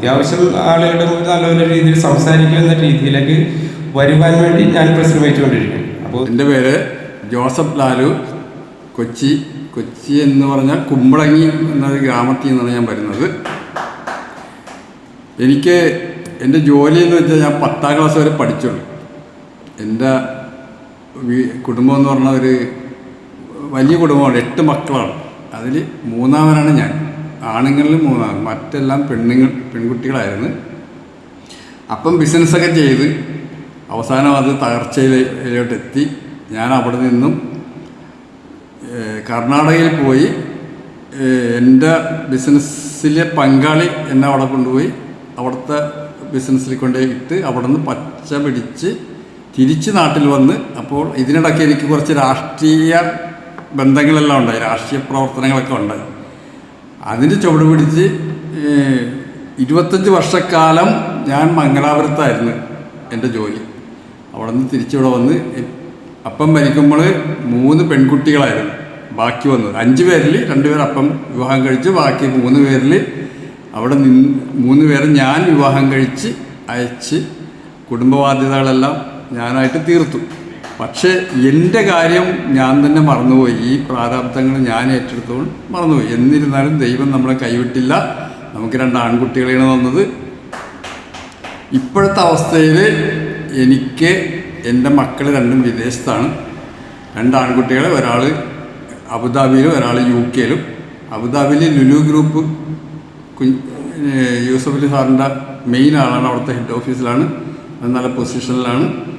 അത്യാവശ്യം ആളുകളുടെ മുന്നിൽ നല്ലൊരു രീതിയിൽ സംസാരിക്കുന്ന രീതിയിലേക്ക് വരുവാൻ വേണ്ടി ഞാൻ പരിശ്രമിച്ചുകൊണ്ടിരിക്കും അപ്പോൾ എന്റെ പേര് ജോസഫ് ലാലു. കൊച്ചി കൊച്ചി എന്ന് പറഞ്ഞാൽ കുമ്പളങ്ങി എന്നൊരു ഗ്രാമത്തിൽ നിന്നാണ് ഞാൻ വരുന്നത്. എനിക്ക് എന്റെ ജോലി എന്ന് വെച്ചാൽ ഞാൻ പത്താം ക്ലാസ് വരെ പഠിച്ചുള്ളൂ. എന്റെ കുടുംബം എന്ന് പറഞ്ഞ ഒരു വലിയ കുടുംബമാണ് എട്ട് മക്കളാണ്. അതിൽ മൂന്നാമനാണ് ഞാൻ. ആണുങ്ങളിൽ മൂന്നാണ് മറ്റെല്ലാം പെണ്ണുങ്ങൾ പെൺകുട്ടികളായിരുന്നു. അപ്പം ബിസിനസ്സൊക്കെ ചെയ്ത് അവസാനം അത് തകർച്ചയിലോട്ട് എത്തി ഞാൻ അവിടെ നിന്നും കർണാടകയിൽ പോയി എന്റെ ബിസിനസ്സിലെ പങ്കാളി എന്നെ അവിടെ കൊണ്ടുപോയി. അവിടുത്തെ ബിസിനസ്സിൽ കൊണ്ടുപോയി ഇട്ട് അവിടെ നിന്ന് പച്ച പിടിച്ച് തിരിച്ച് നാട്ടിൽ വന്ന് അപ്പോൾ ഇതിനിടയ്ക്ക് എനിക്ക് കുറച്ച് രാഷ്ട്രീയ ബന്ധങ്ങളെല്ലാം ഉണ്ടായി. രാഷ്ട്രീയ പ്രവർത്തനങ്ങളൊക്കെ ഉണ്ടായി. അതിന് ചുവട് പിടിച്ച് ഇരുപത്തഞ്ച് വർഷക്കാലം ഞാൻ മംഗലാപുരത്തായിരുന്നു എന്റെ ജോലി. അവിടെ നിന്ന് തിരിച്ചിവിടെ വന്ന് അപ്പം മരിക്കുമ്പോൾ മൂന്ന് പെൺകുട്ടികളായിരുന്നു. ബാക്കി വന്നത്. അഞ്ച് പേരിൽ രണ്ടുപേർ അപ്പം വിവാഹം കഴിച്ച്. ബാക്കി മൂന്ന് പേരിൽ അവിടെ നിന്ന് മൂന്ന് പേരെ ഞാൻ വിവാഹം കഴിച്ച് അയച്ച് കുടുംബബാധ്യതകളെല്ലാം ഞാനായിട്ട് തീർത്തു. പക്ഷേ എന്റെ കാര്യം ഞാൻ തന്നെ മറന്നുപോയി. ഈ പ്രാരാബ്ദങ്ങൾ ഞാൻ ഏറ്റെടുത്തുകൊണ്ട് മറന്നുപോയി. എന്നിരുന്നാലും ദൈവം നമ്മളെ കൈവിട്ടില്ല. നമുക്ക് രണ്ട് ആൺകുട്ടികളെയാണ് തന്നത്. ഇപ്പോഴത്തെ അവസ്ഥയിൽ എനിക്ക് എന്റെ മക്കൾ രണ്ടും വിദേശത്താണ്. രണ്ട് ആൺകുട്ടികൾ ഒരാൾ അബുദാബിയിലും ഒരാൾ യു കെയിലും. അബുദാബിയിൽ ലുലു ഗ്രൂപ്പ് യൂസഫ് അലി സാറിന്റെ മെയിൻ ആളാണ് അവിടുത്തെ ഹെഡ് ഓഫീസിലാണ്. നല്ല പൊസിഷനിലാണ്.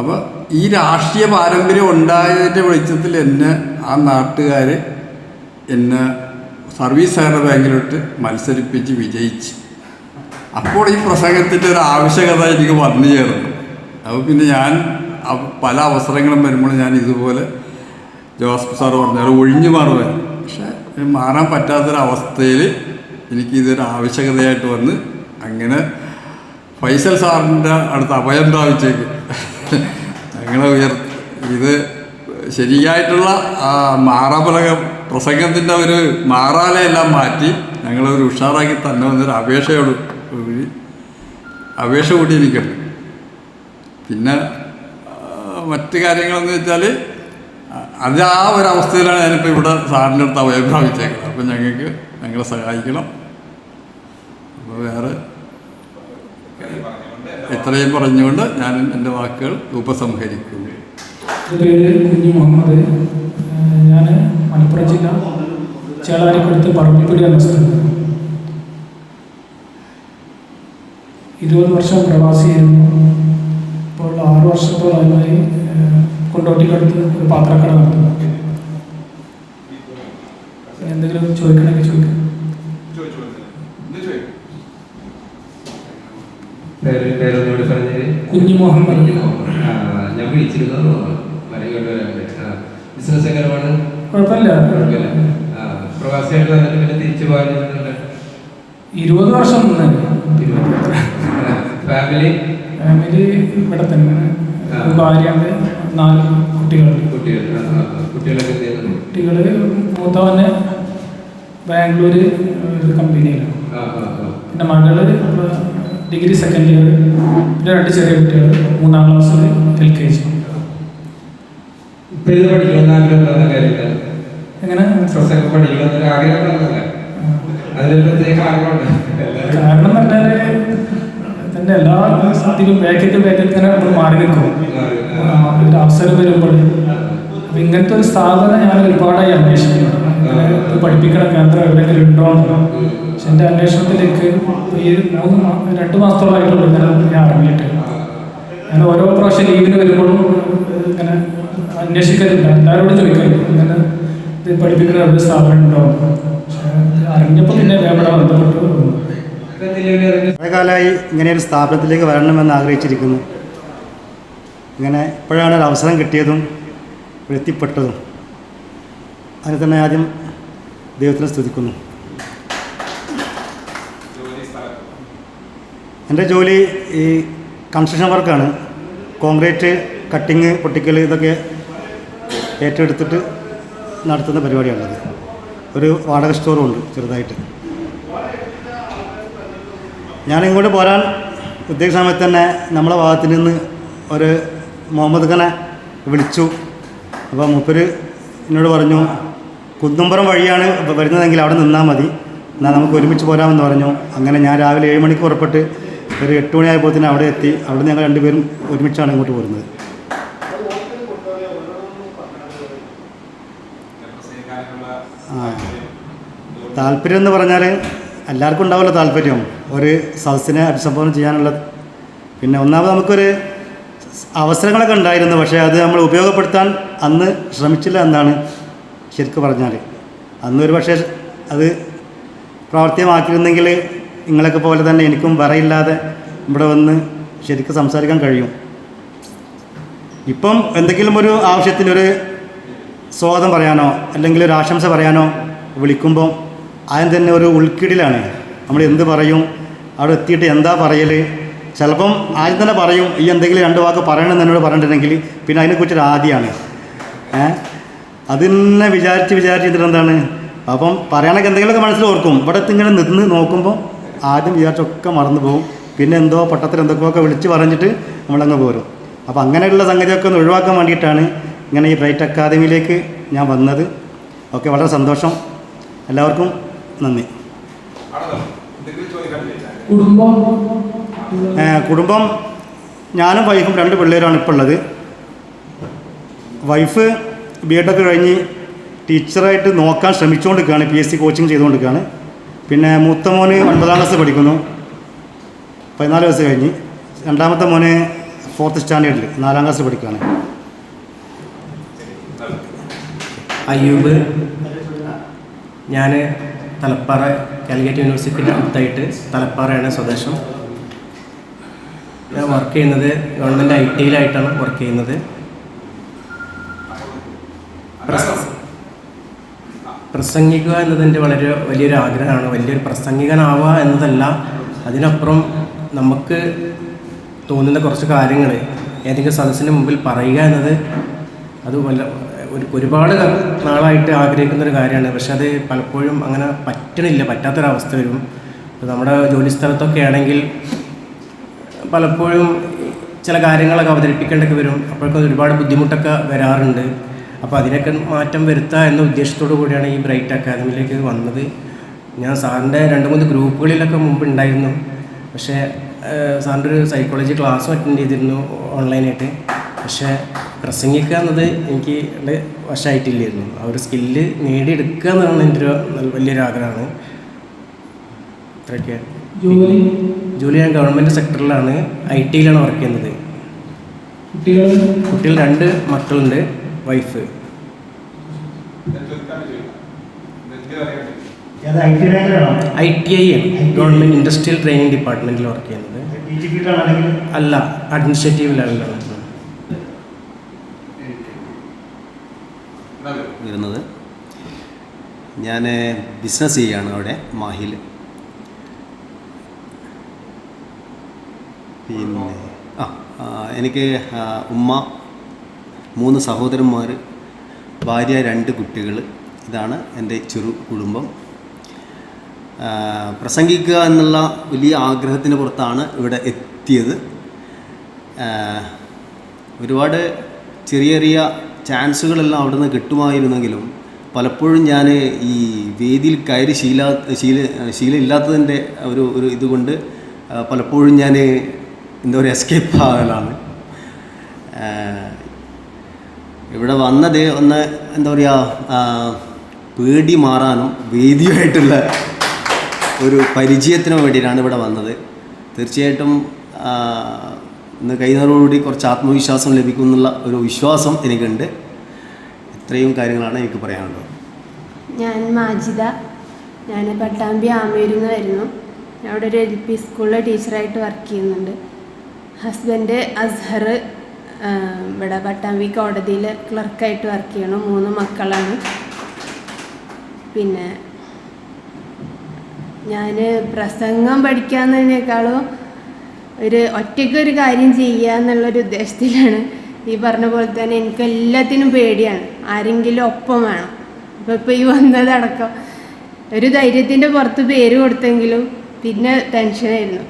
അപ്പോൾ ഈ രാഷ്ട്രീയ പാരമ്പര്യം ഉണ്ടായതിന്റെ വെളിച്ചത്തിൽ എന്നെ ആ നാട്ടുകാർ എന്നെ സർവീസ് സഹകരണ ബാങ്കിലോട്ട് മത്സരിപ്പിച്ച് വിജയിച്ച്. അപ്പോൾ ഈ പ്രസംഗത്തിന്റെ ഒരു ആവശ്യകത എനിക്ക് വന്നു ചേർന്നു. അപ്പോൾ പിന്നെ ഞാൻ പല അവസരങ്ങളും വരുമ്പോൾ ഞാൻ ഇതുപോലെ ജോസഫ് സാർ പറഞ്ഞ ഒഴിഞ്ഞു മാറുവാൻ പക്ഷേ മാറാൻ പറ്റാത്തൊരവസ്ഥയിൽ എനിക്ക് ഇതൊരു ആവശ്യകതയായിട്ട് വന്ന് അങ്ങനെ ഫൈസൽ സാറിന്റെ അടുത്ത് അഭയം പ്രാപിച്ചേക്ക്. ഞങ്ങളെ ഉയർ ഇത് ശരിയായിട്ടുള്ള ആ മാറാപലക പ്രസംഗത്തിന്റെ ഒരു മാറാലയെല്ലാം മാറ്റി ഞങ്ങളൊരു ഉഷാറാക്കി തന്നെ വന്നൊരു അപേക്ഷയോട് അപേക്ഷ കൂടി പിന്നെ മറ്റ് കാര്യങ്ങളെന്ന് വെച്ചാൽ അത് ആ ഒരു അവസ്ഥയിലാണ് ഞാനിപ്പോൾ ഇവിടെ സാറിന്റെ അടുത്ത് അഭയം പ്രാപിച്ചേക്കുന്നത് അപ്പം ഞങ്ങൾക്ക് ഞങ്ങളെ സഹായിക്കണം. അപ്പോൾ വേറെ ഇത്രയും പറഞ്ഞുകൊണ്ട് ഞാൻ എന്റെ വാക്കുകൾ ഉപസംഹരിക്കുന്നു കുഞ്ഞു മുഹമ്മദ്. ഞാൻ മലപ്പുറം ജില്ല ചേളാരിക്കടുത്ത് പറമ്പിപ്പടി എന്ന സ്ഥലം ഇരുപത് വർഷം പ്രവാസിയായിരുന്നു. ഇപ്പോൾ ആറ് വർഷത്തോളമായി കൊണ്ടോട്ടിക്കടുത്ത് ഒരു പാത്രക്കട നടത്തുന്നു എന്തെങ്കിലും ചോദിക്കണമെങ്കിൽ ചോദിക്കാം പേര് പേരൊന്നുകൂടി പറഞ്ഞത് കുഞ്ഞു മുഹമ്മദ്. പറഞ്ഞു ഞാൻ വിളിച്ചിരുന്നു ബിസിനസ് എങ്ങനെയാണ് കുഴപ്പമില്ല. കുഴപ്പമില്ല. പ്രവാസിയായിട്ട് വന്നിട്ട് പിന്നെ തിരിച്ചു പോകാനുണ്ട് ഇരുപത് വർഷം ഫാമിലി ഫാമിലി ഇവിടെ തന്നെ. ഭാര്യയുണ്ട് നാല് കുട്ടികളുണ്ട്. കുട്ടികൾ. കുട്ടികളൊക്കെ കുട്ടികൾ മൂത്തവന് ബാംഗ്ലൂര് ഒരു കമ്പനിയിലാണ് പിന്നെ മകൾ ഡിഗ്രി സെക്കൻഡ് ഇയർ പിന്നെ രണ്ട് ചെറിയ കുട്ടികൾ മൂന്നാം ക്ലാസ്സിൽ എൽ കെ ജി എങ്ങനെ? കാരണം എന്ന് പറഞ്ഞാൽ തന്നെ എല്ലാ ഇതിലും ബാക്കൊക്കെ ബാക്കൊക്കെ തന്നെ നമ്മൾ മാറി നിൽക്കും. അവസരം വരുമ്പോൾ. ഇങ്ങനത്തെ ഒരു സ്ഥാപനം ഞാൻ ഒരുപാടായി അന്വേഷിക്കുന്നു പഠിപ്പിക്കണ കേന്ദ്രം എവിടെയെങ്കിലും ഉണ്ടോ എന്ന് പക്ഷെ എന്റെ അന്വേഷണത്തിലേക്ക് ഈ മൂന്ന് രണ്ട് മാസത്തോളമായിട്ടുള്ളൂ ഇങ്ങനെ ഞാൻ അറിഞ്ഞിട്ട് ഞാൻ ഓരോ പ്രാവശ്യം ലീവിന് വരുമ്പോഴും ഇങ്ങനെ അന്വേഷിക്കലില്ല. എല്ലാവരോടും ചോദിക്കലില്ല. ഇങ്ങനെ ഇത് പഠിപ്പിക്കുന്ന ഒരു സ്ഥാപനം ഉണ്ടോ പക്ഷേ അറിഞ്ഞപ്പോൾ പിന്നെ ഇവിടെ ബന്ധപ്പെട്ടു കാലമായി ഇങ്ങനെ ഒരു സ്ഥാപനത്തിലേക്ക് വരണമെന്ന് ആഗ്രഹിച്ചിരിക്കുന്നു. ഇങ്ങനെ ഇപ്പോഴാണ് ഒരു അവസരം കിട്ടിയതും എത്തിപ്പെട്ടതും അതിന് തന്നെ ആദ്യം ദൈവത്തിനെ സ്തുതിക്കുന്നു. എന്റെ ജോലി ഈ കൺസ്ട്രക്ഷൻ വർക്കാണ് കോൺക്രീറ്റ് കട്ടിങ് പൊട്ടിക്കൽ ഇതൊക്കെ ഏറ്റെടുത്തിട്ട് നടത്തുന്ന പരിപാടിയാണത് ഒരു വാടക സ്റ്റോറും ഉണ്ട് ചെറുതായിട്ട്. ഞാൻ ഇങ്ങോട്ട് പോരാൻ ഉദ്ദേശിച്ച സമയത്ത് തന്നെ നമ്മളെ ഭാഗത്ത് നിന്ന് ഒരു മുഹമ്മദ് ഖനെ വിളിച്ചു. അപ്പോൾ മൂപ്പര് എന്നോട് പറഞ്ഞു കുന്നുംപുറം വഴിയാണ് വരുന്നതെങ്കിൽ അവിടെ നിന്നാൽ മതി. എന്നാൽ നമുക്ക് ഒരുമിച്ച് പോരാമെന്ന് പറഞ്ഞു. അങ്ങനെ ഞാൻ രാവിലെ ഏഴ് മണിക്ക് പുറപ്പെട്ട് ഒരു എട്ട് മണിയായപ്പോൾ തന്നെ അവിടെ എത്തി. അവിടെ ഞങ്ങൾ രണ്ടുപേരും ഒരുമിച്ചാണ് ഇങ്ങോട്ട് പോരുന്നത്. താല്പര്യം എന്ന് പറഞ്ഞാൽ എല്ലാവർക്കും ഉണ്ടാവില്ല താല്പര്യം. ഒരു സദസ്സിനെ അഭിസംബോധന ചെയ്യാനുള്ള പിന്നെ ഒന്നാമത് നമുക്കൊരു അവസരങ്ങളൊക്കെ ഉണ്ടായിരുന്നു. പക്ഷേ അത് നമ്മൾ ഉപയോഗപ്പെടുത്താൻ അന്ന് ശ്രമിച്ചില്ല എന്നാണ് ശരിക്കും പറഞ്ഞാൽ അന്നൊരു പക്ഷേ അത് പ്രാവർത്തികമാക്കിയിരുന്നെങ്കിൽ നിങ്ങളൊക്കെ പോലെ തന്നെ എനിക്കും പറയില്ലാതെ ഇവിടെ വന്ന് ശരിക്കും സംസാരിക്കാൻ കഴിയും. ഇപ്പം എന്തെങ്കിലും ഒരു ആവശ്യത്തിനൊരു സ്വാഗതം പറയാനോ അല്ലെങ്കിൽ ഒരു ആശംസ പറയാനോ വിളിക്കുമ്പോൾ ആദ്യം തന്നെ ഒരു ഉൾക്കിടിലാണ്. നമ്മൾ എന്ത് പറയും അവിടെ എത്തിയിട്ട് എന്താ പറയൽ ചിലപ്പം ആദ്യം തന്നെ പറയും ഈ എന്തെങ്കിലും രണ്ട് വാക്ക് പറയണമെന്ന് എന്നോട് പറഞ്ഞിട്ടുണ്ടെങ്കിൽ പിന്നെ അതിനെക്കുറിച്ചൊരു ആദ്യമാണ് ആദ്യമാണ് ഏ തന്നെ വിചാരിച്ച് വിചാരിച്ചിട്ട് എന്താണ്? അപ്പം പറയാനൊക്കെ എന്തെങ്കിലുമൊക്കെ മനസ്സിൽ ഓർക്കും. ഇവിടെ ഇങ്ങനെ നിന്ന് നോക്കുമ്പോൾ ആദ്യം വിചാരിച്ചൊക്കെ മറന്നു പോകും. പിന്നെ എന്തോ പട്ടത്തിൽ എന്തൊക്കെയൊക്കെ വിളിച്ച് പറഞ്ഞിട്ട് നമ്മളങ്ങ് പോരും. അപ്പോൾ അങ്ങനെയുള്ള സംഗതിയൊക്കെ ഒന്ന് ഒഴിവാക്കാൻ വേണ്ടിയിട്ടാണ് ഇങ്ങനെ ഈ ബ്രൈറ്റ് അക്കാദമിയിലേക്ക് ഞാൻ വന്നത്. ഓക്കെ വളരെ സന്തോഷം. എല്ലാവർക്കും നന്ദി. കുടുംബം? കുടുംബം. ഞാനും വൈഫും രണ്ട് പിള്ളേരാണ് ഇപ്പോൾ ഉള്ളത്. വൈഫ് ബി എഡൊക്കെ കഴിഞ്ഞ് ടീച്ചറായിട്ട് നോക്കാൻ ശ്രമിച്ചുകൊണ്ടിരിക്കുകയാണ് പി എസ് സി കോച്ചിങ് ചെയ്തുകൊണ്ടിരിക്കുകയാണ്. പിന്നെ മൂത്ത മോന് ഒൻപതാം ക്ലാസ് പഠിക്കുന്നു. പതിനാല് വയസ്സ് കഴിഞ്ഞ്. രണ്ടാമത്തെ മോന് ഫോർത്ത് സ്റ്റാൻഡേർഡിൽ നാലാം ക്ലാസ് പഠിക്കുകയാണ്. അയ്യൂബ് ഞാൻ തലപ്പാറ കാലിക്കറ്റ് യൂണിവേഴ്സിറ്റിയുടെ അടുത്തായിട്ട് തലപ്പാറയാണ് സ്വദേശം. ഞാൻ വർക്ക് ചെയ്യുന്നത് ഗവൺമെന്റ് ഐ ടിയിലായിട്ടാണ് വർക്ക് ചെയ്യുന്നത്. പ്രസംഗിക്കുക എന്നതിന്റെ വളരെ വലിയൊരു ആഗ്രഹമാണ്. വലിയൊരു പ്രസംഗികനാവുക എന്നതല്ല. അതിനപ്പുറം നമുക്ക് തോന്നുന്ന കുറച്ച് കാര്യങ്ങൾ ഏതെങ്കിലും സദസ്സിന് മുമ്പിൽ പറയുക എന്നത് അത് വല്ല ഒരു ഒരുപാട് നാളായിട്ട് ആഗ്രഹിക്കുന്ന ഒരു കാര്യമാണ്. പക്ഷെ അത് പലപ്പോഴും അങ്ങനെ പറ്റണില്ല. പറ്റാത്തൊരവസ്ഥ വരും. ഇപ്പോൾ നമ്മുടെ ജോലിസ്ഥലത്തൊക്കെ ആണെങ്കിൽ പലപ്പോഴും ചില കാര്യങ്ങളൊക്കെ അവതരിപ്പിക്കേണ്ടൊക്കെ വരും. അപ്പോഴൊക്കെ ഒരുപാട് ബുദ്ധിമുട്ടൊക്കെ വരാറുണ്ട്. അപ്പോൾ അതിനൊക്കെ മാറ്റം വരുത്തുക എന്ന ഉദ്ദേശത്തോടു കൂടിയാണ് ഈ ബ്രൈറ്റ് അക്കാദമിയിലേക്ക് വന്നത്. ഞാൻ സാറിന്റെ രണ്ട് മൂന്ന് ഗ്രൂപ്പുകളിലൊക്കെ മുമ്പ് ഉണ്ടായിരുന്നു. പക്ഷേ സാറിന്റെ ഒരു സൈക്കോളജി ക്ലാസ്സും അറ്റൻഡ് ചെയ്തിരുന്നു ഓൺലൈനായിട്ട് പക്ഷേ പ്രസംഗിക്കുക എന്നത് എനിക്ക് വശമായിട്ടില്ലായിരുന്നു ആ ഒരു സ്കില്ല് നേടിയെടുക്കുക എന്നാണ് എന്റെ ഒരു വലിയൊരു ആഗ്രഹമാണ്. ഇത്രയൊക്കെ. ജോലി? ജോലി ഞാൻ ഗവൺമെന്റ് സെക്ടറിലാണ്. ഐ ടിയിലാണ് വർക്ക് ചെയ്യുന്നത്. കുട്ടികൾ കുട്ടികൾ രണ്ട് മക്കളുണ്ട്. Wife. I T I government ആണ്. ഗവൺമെന്റ് ഇൻഡസ്ട്രിയൽ ട്രെയിനിങ് ഡിപ്പാർട്ട്മെന്റിൽ വർക്ക് ചെയ്യുന്നത്. അല്ല അഡ്മിനിസ്ട്രേറ്റീവ് ലെവലിലാണ് വരുന്നത്. ഞാൻ ബിസിനസ് ചെയ്യുകയാണ് അവിടെ മാഹിൽ പിന്നെ ആ, എനിക്ക് ഉമ്മ മൂന്ന് സഹോദരന്മാർ ഭാര്യ രണ്ട് കുട്ടികൾ ഇതാണ് എന്റെ ചെറു കുടുംബം. പ്രസംഗിക്കുക എന്നുള്ള വലിയ ആഗ്രഹത്തിന് പുറത്താണ് ഇവിടെ എത്തിയത്. ഒരുപാട് ചെറിയ ചെറിയ ചാൻസുകളെല്ലാം അവിടെ നിന്ന് കിട്ടുമായിരുന്നെങ്കിലും പലപ്പോഴും ഞാൻ ഈ വേദിയിൽ കയറി ശീല ശീല ശീലമില്ലാത്തതിന്റെ ഒരു ഒരു ഇതുകൊണ്ട് പലപ്പോഴും ഞാൻ എന്താ പറയുക എസ്കേപ്പ് ആകലാണ് ആ, ഇവിടെ വന്നത് ഒന്ന് എന്താ പറയുക പേടി മാറാനും വേദിയുമായിട്ടുള്ള ഒരു പരിചയത്തിന് വേണ്ടിയിട്ടാണ് ഇവിടെ വന്നത്. തീർച്ചയായിട്ടും ഇന്ന് കഴിയുന്നതോടുകൂടി കുറച്ച് ആത്മവിശ്വാസം ലഭിക്കും എന്നുള്ള ഒരു വിശ്വാസം എനിക്കുണ്ട്. ഇത്രയും കാര്യങ്ങളാണ് എനിക്ക് പറയാനുള്ളത്. ഞാൻ മാജിദ. ഞാൻ പട്ടാമ്പി ആമയൂരിൽ നിന്ന് വരുന്നു. ഞാൻ അവിടെ ഒരു എൽ പി സ്കൂളിലെ ടീച്ചറായിട്ട് വർക്ക് ചെയ്യുന്നുണ്ട്. ഹസ്ബൻഡ് അസ്ഹർ ഇവിടെ പട്ടാമ്പി കോടതിയിൽ ക്ലർക്കായിട്ട് വർക്ക് ചെയ്യണം മൂന്ന് മക്കളാണ്. പിന്നെ ഞാൻ പ്രസംഗം പഠിക്കാവുന്നതിനേക്കാളും ഒരു ഒറ്റയ്ക്ക് ഒരു കാര്യം ചെയ്യുക എന്നുള്ളൊരു ഉദ്ദേശത്തിലാണ്. ഈ പറഞ്ഞ പോലെ തന്നെ എനിക്ക് എല്ലാത്തിനും പേടിയാണ്. ആരെങ്കിലും ഒപ്പം വേണം. അപ്പോൾ ഇപ്പോൾ ഈ വന്നതടക്കം ഒരു ധൈര്യത്തിന്റെ പുറത്ത് പേര് കൊടുത്തെങ്കിലും പിന്നെ ടെൻഷനായിരുന്നു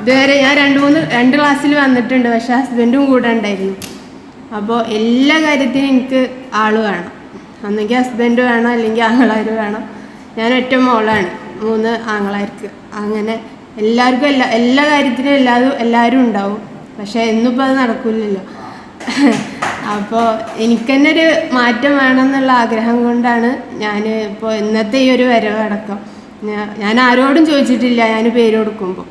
ഇതുവരെ ഞാൻ രണ്ട് മൂന്ന് രണ്ട് ക്ലാസ്സിൽ വന്നിട്ടുണ്ട് പക്ഷെ ഹസ്ബൻഡും കൂടെ ഉണ്ടായിരുന്നു. അപ്പോൾ എല്ലാ കാര്യത്തിനും എനിക്ക് ആൾ വേണം. ഒന്നെങ്കിൽ ഹസ്ബൻഡ് വേണം അല്ലെങ്കിൽ ആങ്ങളാർ വേണം. ഞാൻ ഒറ്റ മോളാണ് മൂന്ന് ആങ്ങളാർക്ക്. അങ്ങനെ എല്ലാവർക്കും എല്ലാ എല്ലാ കാര്യത്തിനും എല്ലാതും എല്ലാവരും ഉണ്ടാവും. പക്ഷേ എന്നിപ്പോൾ അത് നടക്കില്ലല്ലോ അപ്പോൾ എനിക്ക് തന്നെ ഒരു മാറ്റം വേണമെന്നുള്ള ആഗ്രഹം കൊണ്ടാണ് ഞാൻ ഇപ്പോൾ ഇന്നത്തെ ഈ ഒരു വരവടക്കം ഞാൻ ആരോടും ചോദിച്ചിട്ടില്ല ഞാൻ പേര് കൊടുക്കുമ്പോൾ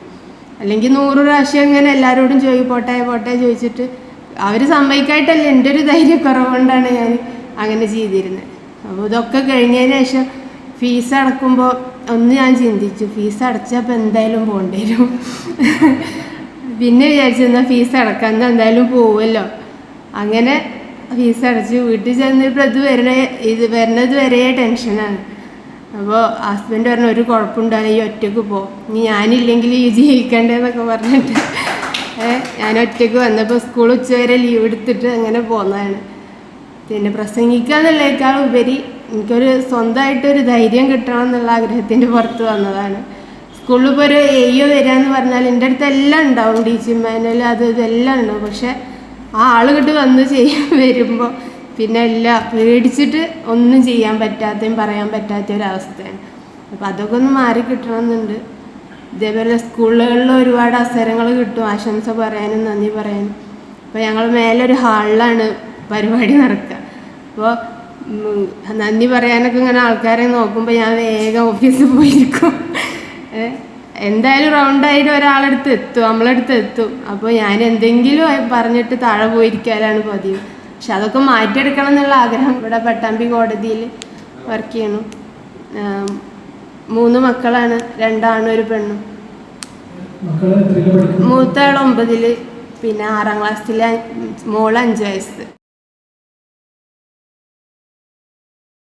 അല്ലെങ്കിൽ നൂറ് പ്രാവശ്യം ഇങ്ങനെ എല്ലാവരോടും ചോദിക്കും പോട്ടെ പോട്ടെ ചോദിച്ചിട്ട് അവർ സമ്മതിക്കായിട്ടല്ല എന്റെ ഒരു ധൈര്യക്കുറവ് കൊണ്ടാണ് ഞാൻ അങ്ങനെ ചെയ്തിരുന്നത് അപ്പോൾ ഇതൊക്കെ കഴിഞ്ഞതിന് ശേഷം ഫീസ് അടക്കുമ്പോൾ ഒന്ന് ഞാൻ ചിന്തിച്ചു ഫീസ് അടച്ചപ്പോൾ എന്തായാലും പോകേണ്ടി വരും? പിന്നെ വിചാരിച്ചു എന്നാൽ ഫീസ് അടക്കാൻ എന്തായാലും പോവുമല്ലോ അങ്ങനെ ഫീസ് അടച്ച് വീട്ടിൽ ചെന്നപ്പോൾ ഇത് വരണേ ഇത് വരുന്നത് വരെ ടെൻഷനാണ്. അപ്പോൾ ഹസ്ബൻഡ് പറഞ്ഞു ഒരു കുഴപ്പമുണ്ടായി ഈ ഒറ്റയ്ക്ക് പോ. ഇനി ഞാനില്ലെങ്കിൽ ഈ ജീവിക്കണ്ടേന്നൊക്കെ പറഞ്ഞിട്ട്. ഞാൻ ഒറ്റയ്ക്ക് വന്നപ്പോൾ സ്കൂൾ ഉച്ചവരെ ലീവ് എടുത്തിട്ട് അങ്ങനെ പോന്നതാണ്. പിന്നെ പ്രസംഗിക്കുക എന്നുള്ളതിനേക്കാൾ ഉപരി എനിക്കൊരു സ്വന്തമായിട്ടൊരു ധൈര്യം കിട്ടണം എന്നുള്ള ആഗ്രഹത്തിന്റെ പുറത്ത് വന്നതാണ്. സ്കൂളിൽ ഇപ്പോൾ ഒരു എയ്യോ വരാന്ന് പറഞ്ഞാൽ എന്റെ അടുത്ത് എല്ലാം ഉണ്ടാവും ടീച്ചിങ് മാനുവൽ അത് ഇതെല്ലാം ഉണ്ടാവും. പക്ഷെ ആ ആളുകിട്ട് കിട്ട് വന്ന് ചെയ്യാൻ വരുമ്പോൾ പിന്നെ എല്ലാ പേടിച്ചിട്ട് ഒന്നും ചെയ്യാൻ പറ്റാത്തതും പറയാൻ പറ്റാത്ത ഒരവസ്ഥയാണ്. അപ്പം അതൊക്കെ ഒന്ന് മാറി കിട്ടണമെന്നുണ്ട്. ഇതേപോലെ സ്കൂളുകളിൽ ഒരുപാട് അവസരങ്ങൾ കിട്ടും. ആശംസ പറയാനും നന്ദി പറയാനും. അപ്പോൾ ഞങ്ങൾ മേലെ ഒരു ഹാളിലാണ് പരിപാടി നടക്കുക. അപ്പോൾ നന്ദി പറയാനൊക്കെ ഇങ്ങനെ ആൾക്കാരെ നോക്കുമ്പോൾ ഞാൻ വേഗം ഓഫീസിൽ പോയിരിക്കും. എന്തായാലും റൗണ്ടായിട്ട് ഒരാളെടുത്ത് എത്തും നമ്മളടുത്ത് എത്തും. അപ്പോൾ ഞാൻ എന്തെങ്കിലും പറഞ്ഞിട്ട് താഴെ പോയിരിക്കാനാണ് പതിവ്. പക്ഷെ അതൊക്കെ മാറ്റിയെടുക്കണം എന്നുള്ള ആഗ്രഹം ഇവിടെ പട്ടാമ്പി കോടതിയിൽ വർക്ക് ചെയ്യണം. മൂന്ന് മക്കളാണ് രണ്ടാണും ഒരു പെണ്ണും. മൂത്തയാൾ ഒമ്പതിൽ പിന്നെ ആറാം ക്ലാസ്സിലെ മോൾ അഞ്ച് വയസ്സ്.